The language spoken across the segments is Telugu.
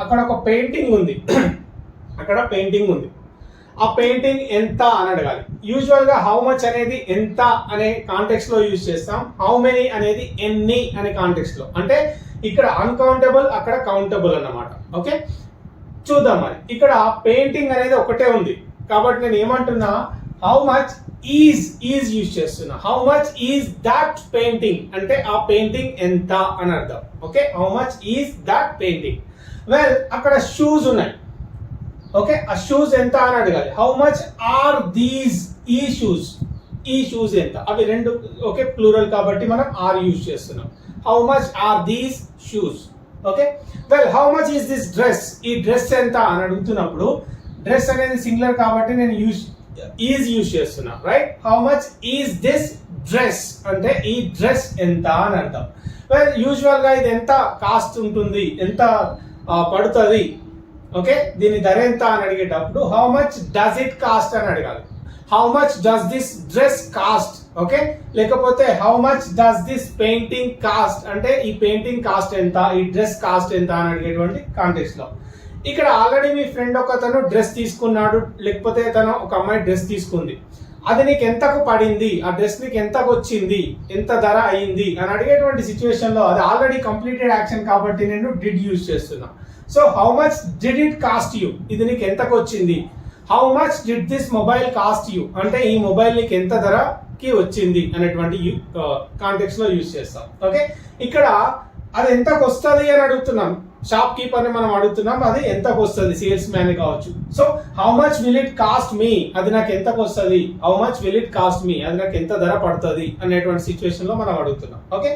అక్కడ ఒక పెయింటింగ్ ఉంది. అక్కడ పెయింటింగ్ ఉంది. ఆ పెయింటింగ్ ఎంత అని అడగాలి. యూజువల్గా హౌ మచ్ అనేది ఎంత అనే కాంటెక్స్లో యూజ్ చేస్తాం. హౌ మెనీ అనేది ఎన్ని అనే కాంటెక్స్లో. అంటే ఇక్కడ అన్కౌంటబుల్ అక్కడ కౌంటబుల్ అన్నమాట. ఓకే? చూద్దాం మరి. ఇక్కడ పెయింటింగ్ అనేది ఒకటే ఉంది. కాబట్టి నేను ఏమంటున్నా how much is is use చేస్తున్నా. How much is that painting. అంటే ఆ పెయింటింగ్ ఎంత అని అర్థం. Okay? How much is that painting. Well అక్కడ షూస్ ఉన్నాయి. ఓకే ఆ షూస్ ఎంత అని అడగాలి. హౌ మచ్ ఆర్ దీస్ ఈ షూస్ ఈ షూస్ ఎంత? అవి రెండు ఓకే ప్లూరల్ కాబట్టి మనం ఆర్ యూజ్ చేస్తున్నాం. How much are these shoes okay well how much is this dress ఈ డ్రెస్ ఎంత అని అడుగుతున్నప్పుడు డ్రెస్ అనేది సింగులర్ కాబట్టి నేను యూజ్ ఈజ్ యూజ్ చేస్తున్నా right how much is this dress అంటే ఈ డ్రెస్ ఎంత అని అర్థం. వెల్ యూజువల్గా ఇది ఎంత కాస్ట్ ఉంటుంది? ఎంత పడుతుంది. ఓకే? దీని ధర ఎంత అని అడిగేటప్పుడు how much does it cost అని అడగాలి. How much does this dress cost okay? లేకపోతే how much does this painting cost అంటే ఈ పెయింటింగ్ కాస్ట్ ఎంత? ఈ డ్రెస్ కాస్ట్ ఎంత అని అడిగేటువంటి కాంటెక్స్ట్లో. ఇక్కడ ఆల్రెడీ మీ ఫ్రెండ్ ఒక తను డ్రెస్ తీసుకున్నాడు లేకపోతే తను ఒక అమ్మాయి డ్రెస్ తీసుకుంది. అది నీకు ఎంతకు పడింది? ఆ డ్రెస్ నీకు ఎంతకు వచ్చింది ఎంత ధర అయింది? అని అడిగేటువంటి సిచ్యువేషన్లో అది ఆల్రెడీ కంప్లీటెడ్ యాక్షన్ కాబట్టి నేను డిడ్ యూజ్ చేస్తున్నా. So how much did it cost you ఇది నీకు ఎంతకు వచ్చింది how much did this mobile cost you అంటే ఈ మొబైల్ నీకు ఎంత ధరకి వచ్చింది? అనేటువంటి కాంటెక్స్లో యూజ్ చేస్తాం. ఓకే ఇక్కడ అది ఎంతకు వస్తుంది అని అడుగుతున్నాం. షాప్ కీపర్ని మనం అడుగుతున్నాం అది ఎంతకు వస్తుంది సేల్స్ మ్యాన్ కావచ్చు? So how much will it cost me అది నాకు ఎంతకు వస్తుంది? How much will it cost me అది నాకు ఎంత ధర పడుతుంది? అనేటువంటి సిచ్యువేషన్లో మనం అడుగుతున్నాం. ఓకే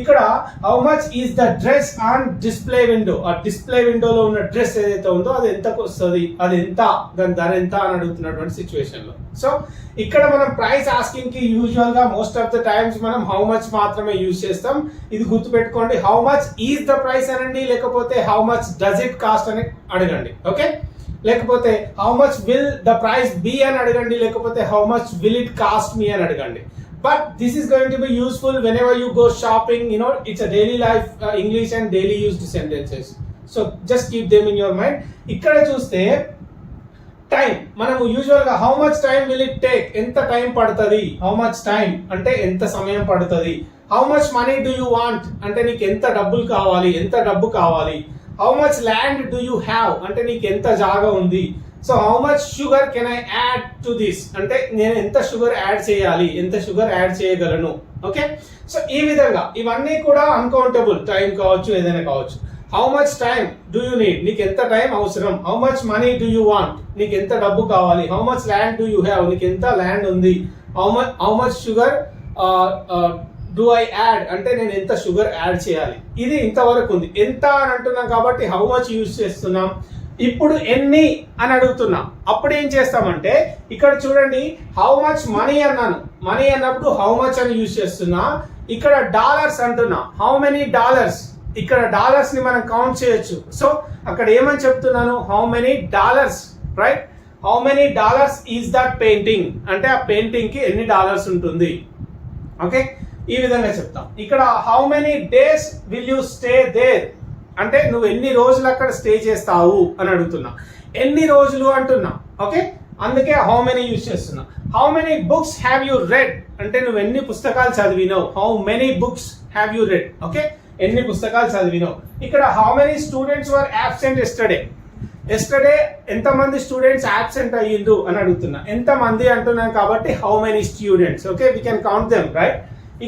ఇక్కడ how much is the dress on display window ఆ డిస్ప్లే విండోలో ఉన్న డ్రెస్ ఏదైతే ఉందో అది ఎంతకు వస్తుంది? అది ఎంత? దాని ధర ఎంత అని అడుగుతున్నటువంటి సిచ్యువేషన్లో. సో ఇక్కడ మనం ప్రైస్ ఆస్కింగ్కి యూజువల్గా మోస్ట్ ఆఫ్ ద టైమ్స్ మనం హౌ మచ్ మాత్రమే యూజ్ చేస్తాం. ఇది గుర్తుపెట్టుకోండి how much is the price అనండి? లేకపోతే how much does it cost అని అడగండి ఓకే లేకపోతే how much will the price be అని అడగండి లేకపోతే how much will it cost me అని అడగండి. But this is going to be useful whenever you go shopping you know it's a daily life English and daily used sentences so just keep them in your mind ఇక్కడ చూస్తే టైం. మనము యూజువల్గా how much time will it take ఎంత టైం పడుతుంది? హౌ మచ్ టైం అంటే ఎంత సమయం పడుతుంది? How much money do you want అంటే నీకు ఎంత డబ్బులు కావాలి? ఎంత డబ్బు కావాలి? How much land do you have అంటే నీకు ఎంత జాగా ఉంది? So how much sugar can I add to this అంటే నేను ఎంత షుగర్ యాడ్ చేయాలి? ఎంత షుగర్ యాడ్ చేయగలను? ఓకే సో ఈ విధంగా. ఇవన్నీ కూడా అన్కౌంటబుల్ టైం కావచ్చు ఏదైనా కావచ్చు. How much time do you need నీకు ఎంత టైం అవసరం? How much money do you want నీకు ఎంత డబ్బు కావాలి? How much land do you have నీకు ఎంత ల్యాండ్ ఉంది? How much how much sugar do I add అంటే నేను ఎంత షుగర్ యాడ్ చేయాలి? ఇది ఇంతవరకు ఉంది. ఎంత అని అంటున్నాం కాబట్టి హౌ మచ్ యూజ్ చేస్తున్నాం? ఇప్పుడు ఎన్ని అని అడుగుతున్నాం. అప్పుడు ఏం చేస్తామంటే ఇక్కడ చూడండి హౌ మచ్ మనీ అన్నాను. మనీ అన్నప్పుడు హౌ మచ్ అని యూజ్ చేస్తున్నా. ఇక్కడ డాలర్స్ అంటున్నా. హౌ మెనీ డాలర్స్ ఇక్కడ డాలర్స్ని మనం కౌంట్ చేయొచ్చు. సో అక్కడ ఏమని చెప్తున్నాను? How many dollars right how many dollars is that painting అంటే ఆ పెయింటింగ్కి ఎన్ని డాలర్స్ ఉంటుంది? ఓకే ఈ విధంగా చెప్తాం. ఇక్కడ how many days will you stay there అంటే నువ్వు ఎన్ని రోజులు అక్కడ స్టే చేస్తావు అని అడుగుతున్నా. ఎన్ని రోజులు అంటున్నా. ఓకే అందుకే హౌ మెనీ యూజ్ చేస్తున్నా. How many books have you read అంటే నువ్వు ఎన్ని పుస్తకాలు చదివినావు? How many books have you read okay ఎన్ని పుస్తకాలు చదివినావు ఇక్కడ how many students were absent yesterday yesterday ఎంతమంది స్టూడెంట్స్ యాబ్సెంట్ అయ్యిండు అని అడుగుతున్నా. ఎంత మంది అంటున్నాను కాబట్టి how many students okay we can count them right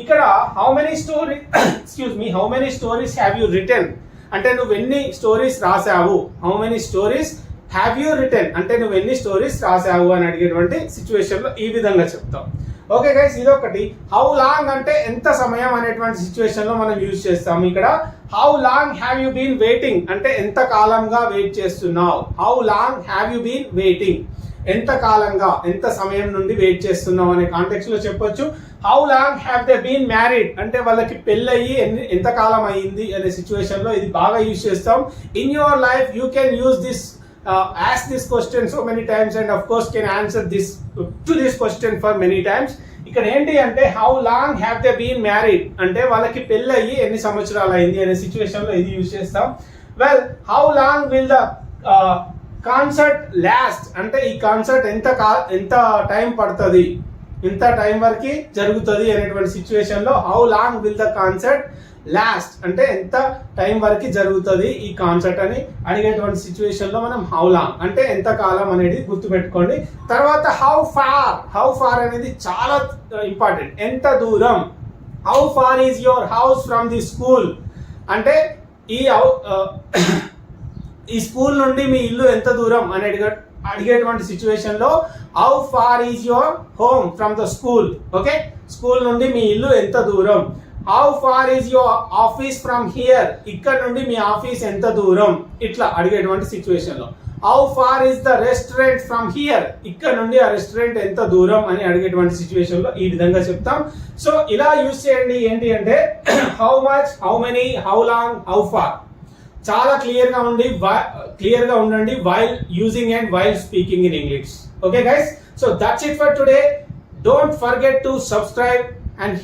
ఇక్కడ how many story excuse me how many stories have you written అంటే నువ్వు ఎన్ని స్టోరీస్ రాసావు how many stories have you written అంటే నువ్వు ఎన్ని స్టోరీస్ రాసావు అని అడిగేటువంటి సిచ్యువేషన్లో ఈ విధంగా చెప్తాం. ఓకే గైస్ ఇదొకటి. హౌ లాంగ్ అంటే ఎంత సమయం అనేటువంటి సిచ్యువేషన్లో మనం యూజ్ చేస్తాం ఇక్కడ? How long have you been waiting అంటే ఎంత కాలంగా వెయిట్ చేస్తున్నావు? How long have you been waiting ఎంత కాలంగా ఎంత సమయం నుండి వెయిట్ చేస్తున్నావు అనే కాంటెక్స్లో చెప్పొచ్చు. How long have they been married అంటే వాళ్ళకి పెళ్ళయి ఎన్ని ఎంత కాలం అయ్యింది అనే సిచ్యువేషన్లో ఇది బాగా యూజ్ చేస్తాం. In your life you can use this as this question so many times and of course can answer this to this question for many times ఇక్కడ ఏంటి అంటే how long have they been married అంటే వాళ్ళకి పెళ్ళయి ఎన్ని సంవత్సరాలు అయింది అనే సిచ్యువేషన్లో ఇది యూజ్ చేస్తాం. Well how long will the concert last అంటే ఈ కాన్సర్ట్ ఎంత కా ఎంత టైం పడుతుంది? ఎంత టైం వరకు జరుగుతుంది అనేటువంటి సిచ్యువేషన్లో how long will the concert last అంటే ఎంత టైం వరకు జరుగుతుంది ఈ కాన్సర్ట్ అని అడిగేటువంటి సిచ్యువేషన్లో మనం హౌ లాంగ్ అంటే ఎంత కాలం అనేది గుర్తుపెట్టుకోండి. తర్వాత హౌ ఫార్ హౌ ఫార్ అనేది చాలా uh, ఇంపార్టెంట్ ఎంత దూరం? How far is your house from the school అంటే ఈ హౌ- uh, ఈ స్కూల్ నుండి మీ ఇల్లు ఎంత దూరం? అని అడిగ అడిగేటువంటి సిచ్యువేషన్లో how far is your home from the school okay school నుండి మీ ఇల్లు ఎంత దూరం? How far is your office from here ఇక్కడ నుండి మీ ఆఫీస్ ఎంత దూరం? ఇట్లా అడిగేటువంటి సిచ్యువేషన్లో. How far is the restaurant from here ఇక్కడ నుండి ఆ రెస్టారెంట్ ఎంత దూరం అని అడిగేటువంటి సిచ్యువేషన్లో ఈ విధంగా చెప్తాం. సో ఇలా యూజ్ చేయండి. ఏంటి అంటే how much how many how long how far చాలా క్లియర్గా ఉండి క్లియర్గా ఉండండి while using and while speaking in English okay guys so that's it for today don't forget to subscribe and